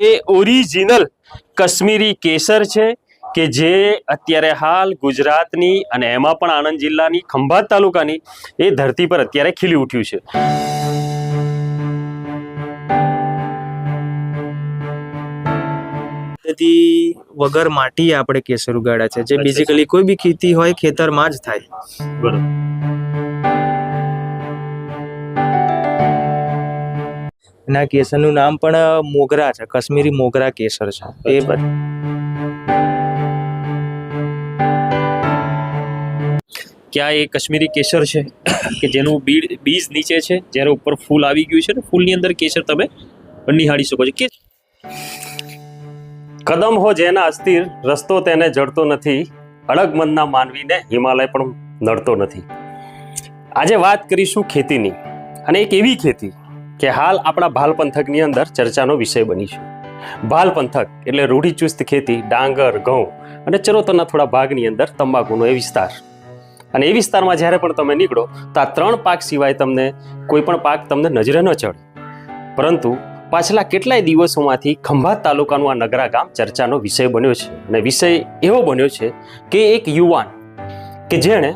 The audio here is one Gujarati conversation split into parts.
એ ઓરિજિનલ કશ્મીરી કેસર છે કે જે અત્યારે હાલ ગુજરાતની અને એમાં પણ આણંદ જિલ્લાની ખંભાત તાલુકાની એ ધરતી પર અત્યારે ખીલી ઉઠ્યું છે. પદ્ધતિ વગર માટીએ આપણે કેસર ઉગાડ્યા છે જે બેઝિકલી કોઈ બી ખેતી હોય ખેતરમાં જ થાય. બરોબર. એના કેસરનું નામ પણ મોગરા છે કશ્મીરી મોગરા કેસર છે. એ ક્યાં એ કશ્મીરી કેસર છે? કે જેનું બીડ બીજ નીચે છે જ્યારે ઉપર ફૂલ આવી ગયું છે ને ફૂલની અંદર કેસર તમે નિહાળી શકો છો. કે કદમ હો જેના અસ્થિર રસ્તો તેને જડતો નથી અડગ મનના માનવીને હિમાલય પણ નડતો નથી. આજે વાત કરીશું ખેતીની અને એક એવી ખેતી કે હાલ આપણા ભાલ પંથકની અંદર ચર્ચાનો વિષય બની છે. ભાલ પંથક એટલે રૂઢિચુસ્ત ખેતી, ડાંગર, ઘઉં અને ચરોતરના થોડા ભાગની અંદર તંબાકુનો એ વિસ્તાર. અને એ વિસ્તારમાં જ્યારે પણ તમે નીકળો, તો આ ત્રણ પાક સિવાય તમને કોઈ પણ પાક તમને નજરે ન ચડે. પરંતુ પાછલા કેટલાય દિવસોમાંથી ખંભાત તાલુકાનું આ નગરા ગામ ચર્ચાનો વિષય બન્યો છે. અને વિષય એવો બન્યો છે કે એક યુવાન કે જેણે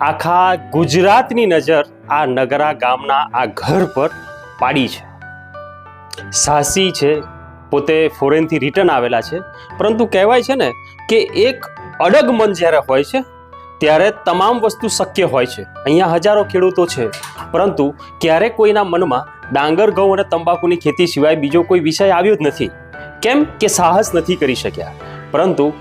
આખા ગુજરાતની નજર આ નગરા ગામના આ ઘર પર પાડી છે. સાહસી છે, પોતે ફોરેનથી રિટર્ન આવેલા છે. પરંતુ કહેવાય છે ને કે એક અડગ મન જ્યારે હોય છે, ત્યારે તમામ વસ્તુ શક્ય હોય છે. અહીંયા હજારો ખેડૂતો છે. પરંતુ ક્યારે કોઈના મનમાં ડાંગર, ઘઉં અને તંબાકુની ખેતી સિવાય બીજો કોઈ વિષય આવ્યો જ નથી. કેમ કે સાહસ નથી કરી શક્યા. પરંતુ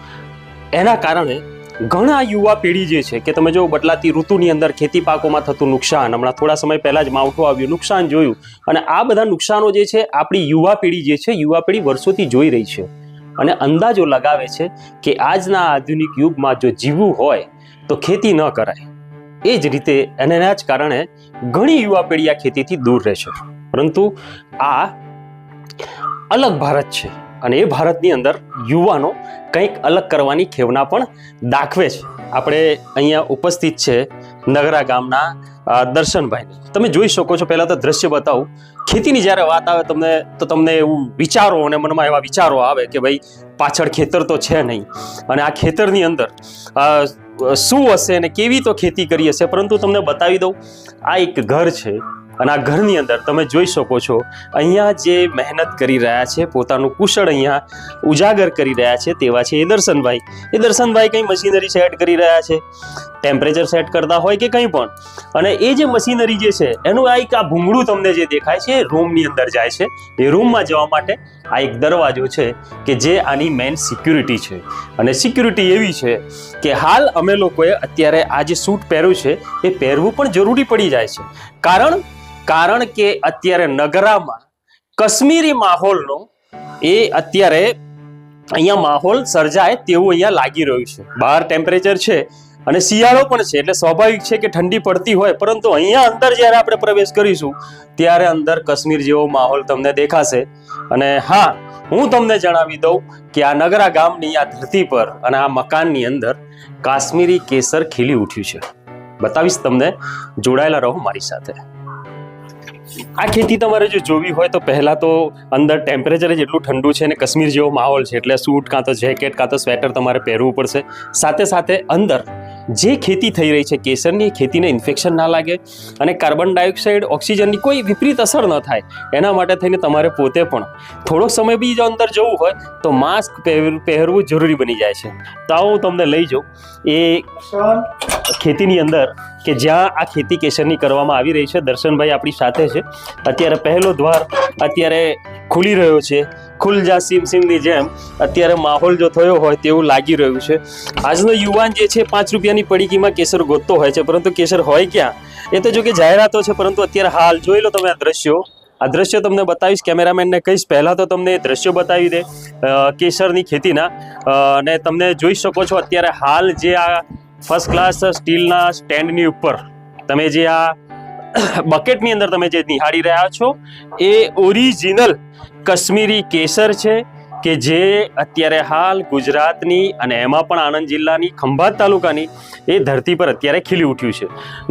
એના કારણે ઘણા યુવા પેઢી જે છે, કે તમે જો બદલાતી ઋતુની અંદર ખેતી પાકોમાં થતું નુકસાન, હમણાં થોડા સમય પહેલાં જ માવઠું આવ્યું, નુકસાન જોયું, અને આ બધા નુકસાનો જે છે, આપણી યુવા પેઢી જે છે, યુવા પેઢી વર્ષોથી જોઈ રહી છે. અને અંદાજો લગાવે છે કે આજના આધુનિક યુગમાં જો જીવવું હોય, તો ખેતી ન કરાય. એ જ રીતે એના જ કારણે ઘણી યુવા પેઢી આ ખેતીથી દૂર રહે છે. પરંતુ આ અલગ ભારત છે. અને એ ભારતની અંદર યુવાનો કંઈક અલગ કરવાની ખેવના પણ દાખવે છે. આપણે અહીંયા ઉપસ્થિત છે નગરા ગામના દર્શનભાઈ. તમે જોઈ શકો છો, પહેલાં તો દ્રશ્ય બતાવું. ખેતીની જ્યારે વાત આવે તમને, તો તમને એવું વિચારો અને મનમાં એવા વિચારો આવે કે ભાઈ, પાછળ ખેતર તો છે નહીં. અને આ ખેતરની અંદર શું હશે અને કેવી તો ખેતી કરી હશે, પરંતુ તમને બતાવી દઉં, આ એક ઘર છે. અને આ ઘરની અંદર તમે જોઈ શકો છો, અહીંયા જે મહેનત કરી રહ્યા છે, પોતાનું કુશળ અહીંયા ઉજાગર કરી રહ્યા છે તેવા છે એ દર્શનભાઈ. એ દર્શનભાઈ કંઈ મશીનરી સેટ કરી રહ્યા છે? ટેમ્પરેચર સેટ કરતા હોય કે કંઈ પણ? અને એ જે મશીનરી જે છે, એનું આ એક આ ભૂંગળું તમને જે દેખાય છે એ રૂમની અંદર જાય છે. એ રૂમમાં જવા માટે આ એક દરવાજો છે કે જે આની મેઇન સિક્યુરિટી છે. અને સિક્યુરિટી એવી છે કે હાલ અમે લોકોએ અત્યારે આ જે સૂટ પહેર્યું છે, એ પહેરવું પણ જરૂરી પડી જાય છે. કારણ કારણ કે અત્યારે નગરામાં કશ્મીરી માહોલનો એ અત્યારે અહીંયા માહોલ સર્જાય તેવું અહીંયા લાગી રહ્યું છે. બહાર ટેમ્પરેચર છે અને શિયાળો પણ છે, એટલે સ્વાભાવિક છે કે ઠંડી પડતી હોય, પરંતુ અહીંયા અંદર જ્યારે આપણે પ્રવેશ કરીશું, ત્યારે અંદર કાશ્મીર જેવો માહોલ તમને દેખાશે. અને હા, હું તમને જણાવી દઉં કે આ નગરા ગામની આ ધરતી પર અને આ મકાનની અંદર કાશ્મીરી કેસર ખીલી ઉઠ્યું છે. બતાવીશ તમને, જોડાયેલા રહો મારી સાથે. આ ખેતી તમારે જો જોવી હોય તો પહેલાં તો અંદર ટેમ્પરેચર જ એટલું ઠંડુ છે અને કશ્મીર જેવો માહોલ છે. એટલે સૂટ કાં તો જેકેટ કાં તો સ્વેટર તમારે પહેરવું પડશે. સાથે સાથે અંદર જે ખેતી થઈ રહી છે કેસરની ખેતીને ઇન્ફેક્શન ના લાગે અને કાર્બન ડાયોક્સાઇડ ઓક્સિજનની કોઈ વિપરીત અસર ન થાય. એના માટે થઈને તમારે પોતે પણ થોડોક સમય બી જો અંદર જવું હોય તો માસ્ક પહેરવું જરૂરી બની જાય છે. તો હું તમને લઈ જાઉં. એ ખેતીની અંદર કે જ્યાં આ ખેતી કેસરની કરવામાં આવી રહી છે, દર્શનભાઈ આપણી સાથે છે. અત્યારે પહેલો દ્વાર અત્યારે ખુલી રહ્યો છે. ખુલ જા સીમ સીમની જેમ અત્યારે માહોલ જો થયો હોય તેવું લાગી રહ્યું છે. આજનો યુવાન જે છે, પાંચ રૂપિયાની પડીકીમાં કેસર ગોતતો હોય છે, પરંતુ કેસર હોય ક્યાં? એ તો જો કે જાહેરાતો છે, પરંતુ અત્યારે હાલ જોઈ લો તમે આ દ્રશ્યો. આ દ્રશ્યો તમને બતાવીશ, કેમેરામેનને કહીશ. પહેલાં તો તમને દ્રશ્યો બતાવી દે કેસરની ખેતીના. અને તમને જોઈ શકો છો અત્યારે હાલ જે આ ફર્સ્ટ ક્લાસ સ્ટીલના સ્ટેન્ડની ઉપર તમે જે આ બકેટની અંદર તમે જે નિહાળી રહ્યા છો, એ ઓરિજિનલ કશ્મીરી કેસર છે. કે જે અત્યારે હાલ ગુજરાતની અને એમાં પણ આણંદ જિલ્લાની ખંભાત તાલુકાની એ ધરતી પર અત્યારે ખીલી ઉઠ્યું છે.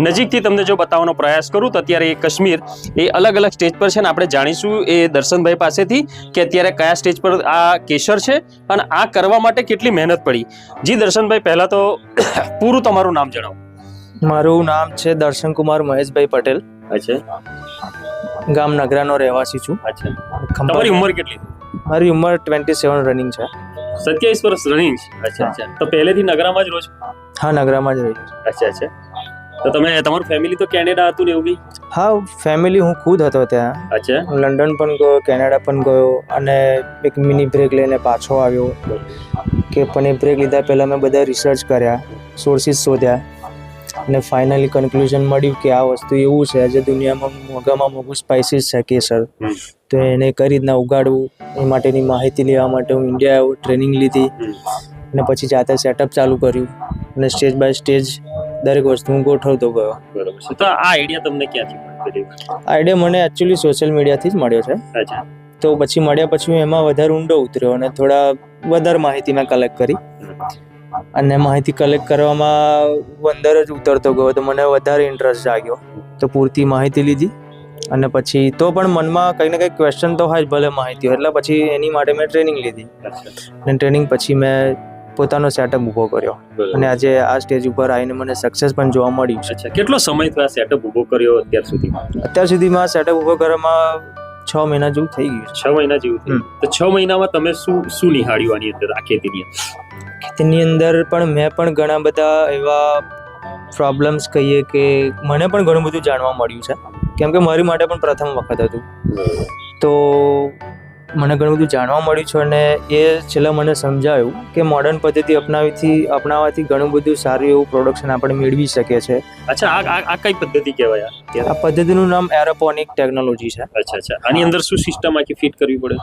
નજીકથી તમને જો બતાવવાનો પ્રયાસ કરું તો અત્યારે એ કાશ્મીર એ અલગ અલગ સ્ટેજ પર છે ને આપણે જાણીશું એ દર્શનભાઈ પાસેથી કે અત્યારે કયા સ્ટેજ પર આ કેસર છે અને આ કરવા માટે કેટલી મહેનત પડી. જી દર્શનભાઈ પહેલાં તો પૂરું તમારું નામ જણાવો. મારું નામ છે દર્શન કુમાર મહેશભાઈ પટેલ. અચ્છા. ગામ નગરાનો રહેવાસી છું. અચ્છા. તમારી ઉંમર કેટલી? મારી ઉંમર ટ્વેન્ટી સેવન રનિંગ છે. સત્યાવીસ વર્ષ રનિંગ છે. અચ્છા. અચ્છા તો પહેલેથી નગરામાં જ રહો છો? હા નગરામાં જ રહી અચ્છા અચ્છા. તો તમે તમારું ફેમિલી તો કેનેડા હતું ને એવું બી? હા ફેમિલી હું ખુદ હતો ત્યાં. અચ્છા. હું લંડન પણ ગયો કેનેડા પણ ગયો અને એક મિની બ્રેક લઈને પાછો આવ્યો. કે પણ એ બ્રેક લીધા પહેલાં મેં બધા રિસર્ચ કર્યા સોર્સિસ શોધ્યા. અને ફાઇનલી કન્ક્લુઝન મળ્યું કે આ વસ્તુ એવું છે જે દુનિયામાં મોંઘામાં મોંઘું સ્પાઇસીસ છે કેસર. તો એને કઈ રીતના ઉગાડવું એ માટેની માહિતી લેવા માટે હું ઇન્ડિયા આવ્યો ટ્રેનિંગ લીધી. અને પછી જાતે સેટઅપ ચાલુ કર્યું. અને સ્ટેજ બાય સ્ટેજ દરેક વસ્તુ હું ગોઠવતો ગયો. તો આ આઈડિયા તમને ક્યાંથી મળ્યો આઈડિયા મને એકચ્યુઅલી સોશિયલ મીડિયાથી જ મળ્યો છે. તો પછી મળ્યા પછી હું એમાં વધારે ઊંડો ઉતર્યો અને થોડા વધારે માહિતી મેં કલેક્ટ કરી અને માહિતી કલેક્ટ કરવામાં હું અંદર જ ઉતરતો ગયો તો મને વધારે ઇન્ટરેસ્ટ જાગ્યો. તો પૂરતી માહિતી લીધી અને પછી તો પણ મનમાં કંઈક ને કંઈક ક્વેશ્ચન તો હોય જ ભલે માહિતી હોય. એટલે પછી એની માટે મેં ટ્રેનિંગ લીધી. અને ટ્રેનિંગ પછી મેં પોતાનો સેટઅપ ઊભો કર્યો. અને આજે આ સ્ટેજ ઉપર આવીને મને સક્સેસ પણ જોવા મળ્યું છે. કેટલો સમય થયો સેટઅપ ઊભો કર્યો અત્યાર સુધી અત્યાર સુધીમાં સેટઅપ ઊભો કરવામાં છ મહિના જેવું થઈ ગયું છ. મહિના જેવું થયું તો છ મહિનામાં તમે શું શું નિહાળ્યું આની અંદર આ ખેતીની અંદર? છે તેની અંદર પણ મેં પણ ઘણા બધા એવા પ્રોબ્લેમ્સ કહીએ કે મને પણ ઘણું બધું જાણવા મળ્યું છે. કેમ કે મારી માટે પણ પ્રથમ વખત હતું. તો મને ઘણું બધું જાણવા મળ્યું છે અને એ છેલ્લા મને સમજાયું કે મોડર્ન પદ્ધતિ અપનાવીથી અપનાવવાથી ઘણું બધું સારું એવું પ્રોડક્શન આપણે મેળવી શકીએ છીએ. અચ્છા આ આ- કઈ પદ્ધતિ કહેવાય આ? પદ્ધતિનું નામ એરોપોનિક ટેકનોલોજી છે. અચ્છા અચ્છા. આની અંદર શું સિસ્ટમ આખી ફિટ કરવી પડે?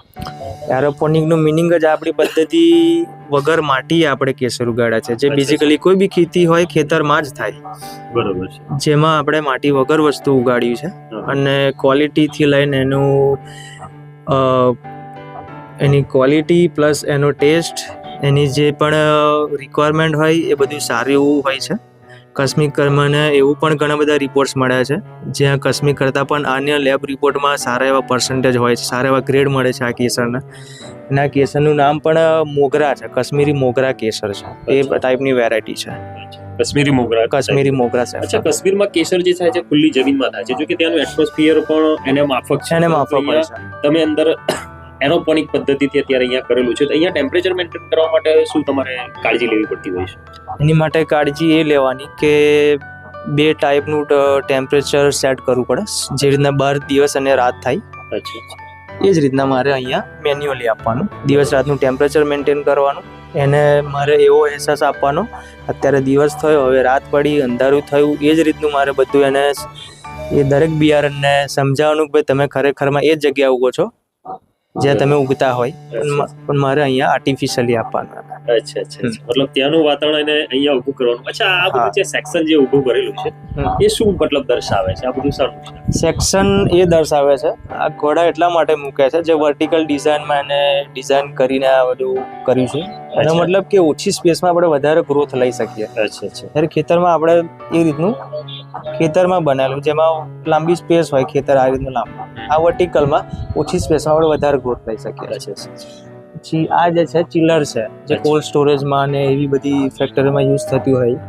એરોપોનિકનું મિનિંગ જ આપણી પદ્ધતિ વગર માટી આપણે કેસર ઉગાડ્યા છે. જે. બેઝિકલી કોઈ બી ખેતી હોય ખેતરમાં જ થાય. બરોબર છે. જેમાં આપણે માટી વગર વસ્તુ ઉગાડ્યું છે અને ક્વોલિટીથી લઈને એનું એની ક્વોલિટી પ્લસ એનો ટેસ્ટ એની જે પણ રિક્વાયરમેન્ટ હોય એ બધું સારું એવું હોય છે. કસ્મિક કર્મને એવું પણ ઘણા બધા રિપોર્ટ્સ મળ્યા છે. જ્યાં કસ્મિક કરતાં પણ અન્ય લેબ રિપોર્ટમાં સારા એવા પર્સન્ટેજ હોય છે સારા એવા ગ્રેડ મળે છે આ કેસરના અને આ કેસરનું નામ પણ મોગરા છે કશ્મીરી મોગરા કેસર છે. એ ટાઈપની વેરાયટી છે. કાશ્મીરી મોગરા કશ્મીરી મોગરા છે અચ્છા કશ્મીરમાં કેસર જે થાય છે ખુલ્લી જમીનમાં થાય છે. જો કે ત્યાંનું એટમોસ્ફિયર પણ એને માફક છે. એને માફક છે. તમે અંદર એરોપોનિક પદ્ધતિથી અત્યારે અહીંયા કરેલું છે. તો અહીંયા ટેમ્પરેચર મેન્ટેન કરવા માટે શું તમારે કાળજી લેવી પડતી હોય છે? એની માટે કાળજી એ લેવાની કે બે ટાઈપનું ટેમ્પરેચર સેટ કરવું પડે. જે રીતના બાર દિવસ અને રાત થાય. અચ્છા એ જ રીતના મારે અહીંયા મેન્યુઅલી આપવાનું. દિવસ રાતનું ટેમ્પરેચર મેન્ટેન કરવાનું. એને મારે એવો અહેસાસ આપવાનો અત્યારે દિવસ થયો હવે રાત પડી અંધારું થયું એ જ રીતનું મારે બધું એને એ દરેક બિયારણને સમજાવવાનું કે ભાઈ તમે ખરેખરમાં એ જ જગ્યા ઉગો છો. જ્યાં તમે ઉગતા હોય. પણ મારે અહીંયા આર્ટિફિશિયલી આપવાનું. અચ્છા અચ્છા. મતલબ ત્યાંનું વાતાવરણ એને અહીંયા ઊભું કરવાનું. અચ્છા આ બધું જે સેક્શન જે ઊભું કરેલું છે એ શું મતલબ દર્શાવે છે? આ બધું સારું છે. સેક્શન એ દર્શાવે છે. આ ઘોડા એટલા માટે મૂકે છે જે વર્ટિકલ ડિઝાઇનમાં એને ડિઝાઇન કરીને આ બધું કર્યું છે. એનો મતલબ કે ઓછી સ્પેસમાં આપણે વધારે ગ્રોથ લઈ શકીએ. અચ્છા અચ્છા. ત્યારે ખેતરમાં આપણે એ રીતનું ખેતરમાં બનાવેલું જેમાં લાંબી સ્પેસ હોય ખેતર આ રીતનું લાંબુ આ વર્ટિકલમાં ઓછી સ્પેસમાં આપણે વધારે ગ્રોથ લઈ શકીએ અચ્છા. પછી આ જે છે ચિલર છે જે. કોલ્ડ સ્ટોરેજમાં અને એવી બધી ફેક્ટરીમાં યુઝ થતી હોય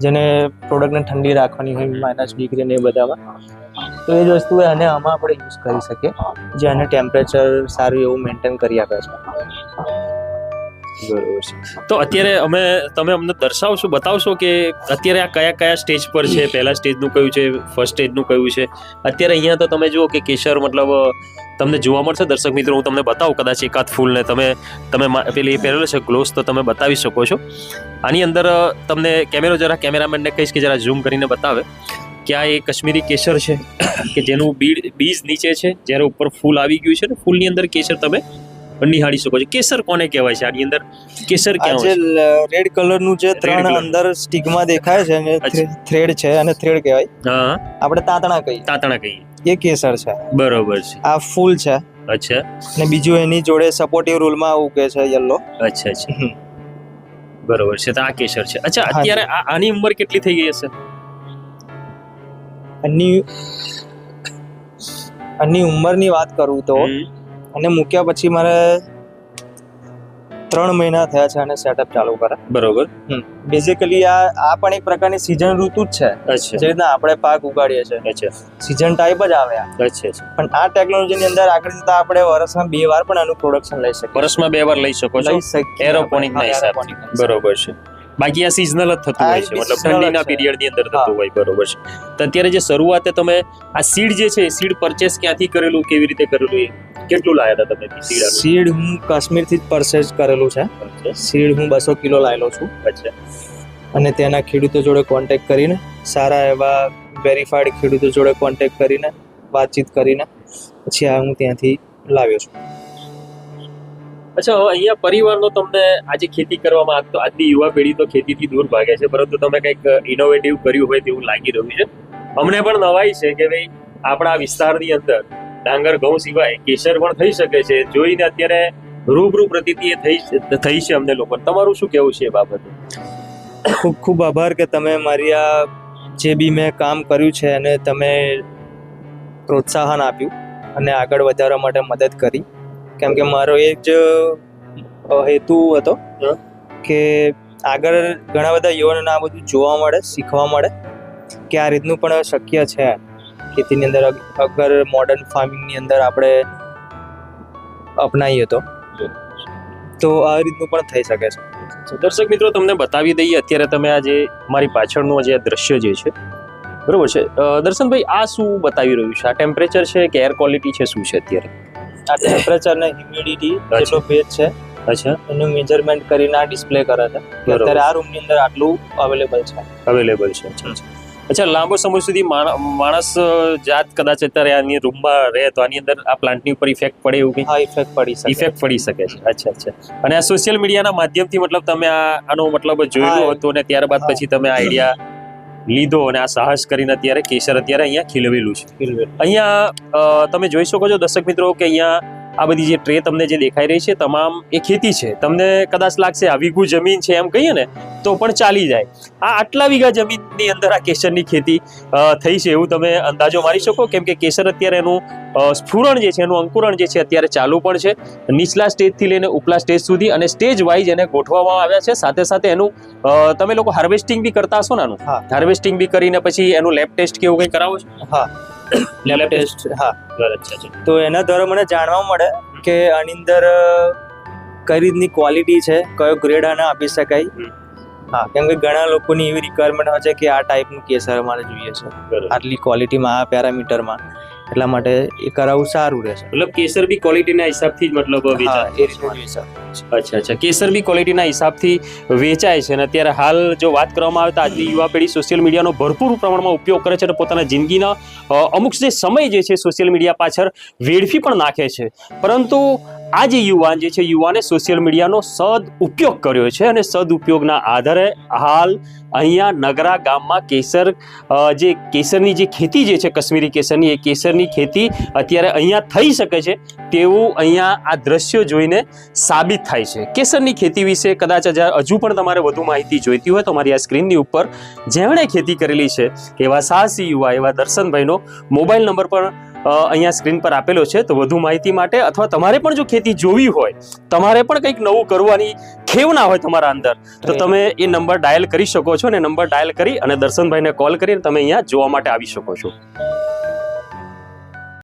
જેને પ્રોડક્ટને ઠંડી રાખવાની હોય માઇનસ ડિગ્રી ને એ બધામાં તો એ જ વસ્તુ અને આમાં આપણે યુઝ કરી શકીએ જે આને ટેમ્પરેચર સારું એવું મેન્ટેન કરી આપે છે બરોબર છે. તો અત્યારે અમે તમે અમને દર્શાવશો બતાવશો કે અત્યારે આ કયા કયા સ્ટેજ પર છે? પહેલા સ્ટેજનું કયું છે? ફર્સ્ટ સ્ટેજનું કયું છે? અત્યારે અહીંયા તો તમે જુઓ કે કેસર મતલબ તમને જોવા મળશે દર્શક મિત્રો હું તમને બતાવું કદાચ એકાદ ફૂલને તમે તમે પેલી પહેરેલો છે ગ્લોવ્સ તો તમે બતાવી શકો છો. આની અંદર તમને કેમેરો જરા કેમેરામેનને કહીશ કે જરા ઝૂમ કરીને બતાવે કે આ એ કશ્મીરી કેસર છે કે જેનું બીડ બીજ નીચે છે જ્યારે ઉપર ફૂલ આવી ગયું છે ને ફૂલની અંદર કેસર તમે નિહાળી શકો છો. કેસર કોને કહેવાય છે? આની અંદર કેસર ક્યાં જે રેડ કલરનું જે ત્રણ. અંદર સ્ટિગમાં દેખાય છે અને થ્રેડ છે અને થ્રેડ કહેવાય. હા. આપણે તાતણા કહીએ. તાતણા કહીએ. એ કેસર છે. બરોબર છે. આ ફૂલ છે. અચ્છા. અને બીજું એની જોડે સપોર્ટિવ રૂલમાં કે છે યલો અચ્છા અચ્છા. બરોબર છે. તો આ કેસર છે. અચ્છા અત્યારે આની ઉંમર કેટલી થઈ ગઈ હશે? આની આની ઉંમરની વાત કરું તો. અને મૂક્યા પછી મારે ત્રણ મહિના થયા છે અને સેટઅપ ચાલુ કરે બરોબર. બેઝિકલી આ આ પણ એક પ્રકારની સિઝન ઋતુ જ છે. અચ્છા. જે રીતના આપણે પાક ઉગાડીએ છીએ. સિઝન ટાઈપ જ આવે પણ આ ટેકનોલોજીની અંદર આગળ જતા આપણે વર્ષમાં બે વાર પણ આનું પ્રોડક્શન લઈ શકીએ. વર્ષમાં બે વાર લઈ શકો છો? Aeroponic ના હિસાબથી. બરોબર છે. બાકી આ સિઝનલ જ થતું હોય છે. મતલબ ઠંડીના છે. પીરિયડની અંદર થતું હોય બરોબર છે. તો અત્યારે જે શરૂઆતે તમે આ સીડ જે છે સીડ પરચેસ ક્યાંથી કરેલું કેવી રીતે કરેલું એ? કેટલું લાયા હતા તમે સીડ સીડ હું કાશ્મીરથી જ પરચેસ કરેલું છે. સીડ હું બસો કિલો લાવેલો છું. અચ્છા. અને ત્યાંના ખેડૂતો જોડે કોન્ટેક્ટ કરીને સારા એવા વેરીફાઈડ ખેડૂતો જોડે કોન્ટેક્ટ કરીને વાતચીત કરીને પછી આ હું ત્યાંથી લાવ્યો છું. અચ્છા અહીંયા પરિવારનો તમને આજે ખેતી કરવામાં આવતો આજની યુવા પેઢી તો ખેતીથી દૂર ભાગે છે પરંતુ તમે કંઈક ઇનોવેટિવ કર્યું હોય તેવું લાગી રહ્યું છે. અમને પણ નવાઈ છે કે ભાઈ આપણા વિસ્તારની અંદર ડાંગર ઘઉં સિવાય કેસર પણ થઈ શકે છે. જોઈને અત્યારે રૂબરૂ પ્રતીતિ થઈ થઈ છે અમને લોકો. તમારું શું કહેવું છે એ બાબતે? ખૂબ ખૂબ આભાર કે તમે મારી આ જે બી મેં કામ કર્યું છે અને તમે પ્રોત્સાહન આપ્યું અને આગળ વધારવા માટે મદદ કરી. કેમ કે મારો એ જ હેતુ હતો કે આગળ ઘણા બધા યુવાનોને આ બધું જોવા મળે શીખવા મળે કે આ રીતનું પણ શક્ય છે. ખેતીની અંદર અગર મોડર્ન ફાર્મિંગની અંદર આપણે અપનાવીએ તો? તો આ રીતનું પણ થઈ શકે છે. દર્શક મિત્રો તમને બતાવી દઈએ અત્યારે તમે આ જે મારી પાછળનું જે દ્રશ્ય જે છે બરોબર છે? દર્શનભાઈ આ શું બતાવી રહ્યું છે? આ ટેમ્પરેચર છે કે એર ક્વોલિટી છે શું છે અત્યારે? આ ટેમ્પરેચર ને હ્યુમિડિટી જેટલો ભેજ છે અચ્છા. એનું મેજરમેન્ટ કરીને આ ડિસ્પ્લે કરે છે અત્યારે આ રૂમની અંદર આટલું અવેલેબલ છે. અવેલેબલ છે. અચ્છા લાંબો સમય સુધી માણ- માણસ જાત કદાચ અત્યારે આની રૂમમાં રહે તો આની અંદર આ પ્લાન્ટની ઉપર ઇફેક્ટ પડે એવું કંઈ? હા ઇફેક્ટ પડી શકે. ઇફેક્ટ પડી શકે છે. અચ્છા અચ્છા. અને આ સોશિયલ મીડિયાના માધ્યમથી મતલબ તમે આ આનો મતલબ જોયું. હતું અને ત્યારબાદ પછી તમે આઈડિયા લીધો અને આ સાહસ કરીને અત્યારે કેસર અત્યારે અહીંયા ખીલવેલું છે. અહીંયા તમે જોઈ શકો છો દર્શક મિત્રો કે અહીંયા આ બધી જે ટ્રે તમને જે દેખાઈ રહી છે તમામ એ ખેતી છે. તમને કદાચ લાગશે આ વીઘું જમીન છે એમ કહીએ ને તો પણ ચાલી જાય. આ આટલા વીઘા જમીનની અંદર આ કેસરની ખેતી થઈ છે એવું તમે અંદાજો મારી શકો. કેમ કે કેસર અત્યારે એનું સ્ફુરણ જે છે એનું અંકુરણ જે છે અત્યારે ચાલુ પણ છે. નીચલા સ્ટેજથી લઈને ઉપલા સ્ટેજ સુધી અને સ્ટેજ વાઇઝ એને ગોઠવવામાં આવ્યા છે. સાથે સાથે એનું તમે લોકો હાર્વેસ્ટિંગ બી કરતા હશો ને આનું? હાર્વેસ્ટિંગ બી કરીને પછી એનું લેબ ટેસ્ટ કે એવું કંઈ કરાવો છો? હા. લેબ ટેસ્ટ હા. તો એના દ્વારા મને જાણવા મળે કે આની અંદર કઈ રીતની ક્વોલિટી છે કયો ગ્રેડ આને આપી શકાય. હા કેમ કે ઘણા લોકોની એવી રિક્વાયરમેન્ટ હોય છે કે આ ટાઈપનું કેસર અમારે જોઈએ છે. આટલી ક્વોલિટીમાં આ પેરામીટરમાં એટલા માટે એ કરાવવું સારું રહેશે. મતલબ કેસર બી ક્વોલિટીના હિસાબથી જ મતલબ અચ્છા અચ્છા. કેસર બી ક્વોલિટીના હિસાબથી વેચાય છે અને અત્યારે હાલ જો વાત કરવામાં આવે તો આજની યુવા પેઢી સોશિયલ મીડિયાનો ભરપૂર પ્રમાણમાં ઉપયોગ કરે છે અને પોતાના જિંદગીના અમુક જે સમય જે છે સોશિયલ મીડિયા પાછળ વેડફી પણ નાખે છે. પરંતુ આ જે યુવાન જે છે, યુવાને સોશિયલ મીડિયાનો સદ ઉપયોગ કર્યો છે અને સદ ઉપયોગના આધારે હાલ અહીંયા નગરા ગામમાં કેસર જે કેસરની જે ખેતી જે છે, કશ્મીરી કેસરની, એ કેસરની ખેતી અત્યારે અહીંયા થઈ શકે છે તેવું અહીંયા આ દ્રશ્યો જોઈને સાબિત થાય છે. કેસરની ખેતી વિશે કદાચ હજા- પણ તમારે વધુ માહિતી જોઈતી હોય તો મારી આ સ્ક્રીનની ઉપર જેમણે ખેતી કરેલી છે એવા સાહસી યુવા, એવા દર્શનભાઈનો મોબાઈલ નંબર પણ અહીંયા સ્ક્રીન પર આપેલો છે. તો વધુ માહિતી માટે અથવા તમારે પણ જો ખેતી જોવી હોય તમારે પણ કંઈક નવું કરવાની ખેવના હોય તમારા અંદર તો તમે એ નંબર ડાયલ કરી શકો છો અને નંબર ડાયલ કરી અને દર્શનભાઈને કોલ કરીને તમે અહીંયા જોવા માટે આવી શકો છો.